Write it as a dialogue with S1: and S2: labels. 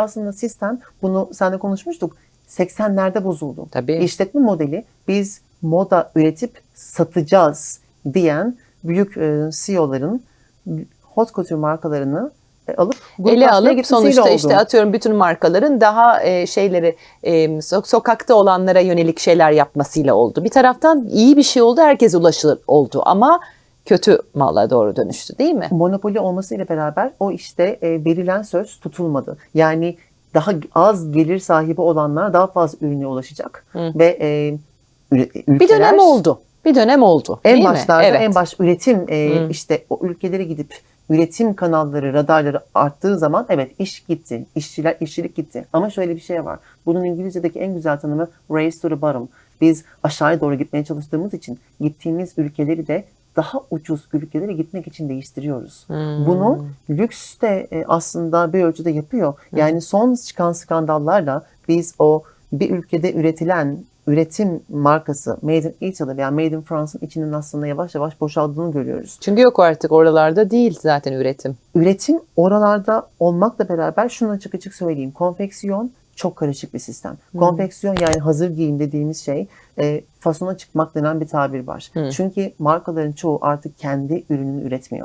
S1: Aslında sistem bunu seninle konuşmuştuk. 80'lerde bozuldu.
S2: Tabii.
S1: İşletme modeli biz moda üretip satacağız diyen büyük e, CEO'ların hot couture markalarını e, alıp
S2: ele alıp sonuçta
S1: oldu.
S2: işte atıyorum bütün markaların daha e, şeyleri e, so- sokakta olanlara yönelik şeyler yapmasıyla oldu. Bir taraftan iyi bir şey oldu, herkes ulaşılır oldu ama kötü mala doğru dönüştü değil mi?
S1: monopoli olmasıyla beraber o işte e, verilen söz tutulmadı. Yani daha az gelir sahibi olanlar daha fazla ürüne ulaşacak ve e, ülkeler
S2: Bir dönem oldu. Bir dönem oldu.
S1: En
S2: değil mi?
S1: başlarda
S2: Evet.
S1: en baş üretim e, işte o ülkelere gidip üretim kanalları, radarları arttığı zaman evet iş gitti. İşçiler, işçilik gitti. Ama şöyle bir şey var. Bunun İngilizce'deki en güzel tanımı race to the bottom. Biz aşağıya doğru gitmeye çalıştığımız için gittiğimiz ülkeleri de daha ucuz ülkelere gitmek için değiştiriyoruz.
S2: Hmm.
S1: Bunu lüks de e, aslında bir ölçüde yapıyor. Yani son çıkan skandallarla biz o bir ülkede üretilen üretim markası Made in Italy veya Made in France'ın içinin aslında yavaş yavaş boşaldığını görüyoruz.
S2: Çünkü yok artık oralarda değil zaten üretim.
S1: Üretim oralarda olmakla beraber şunu açık açık söyleyeyim. Konfeksiyon çok karışık bir sistem. Konfeksiyon yani hazır giyim dediğimiz şey e, fasona çıkmak denen bir tabir var. Çünkü markaların çoğu artık kendi ürününü üretmiyor.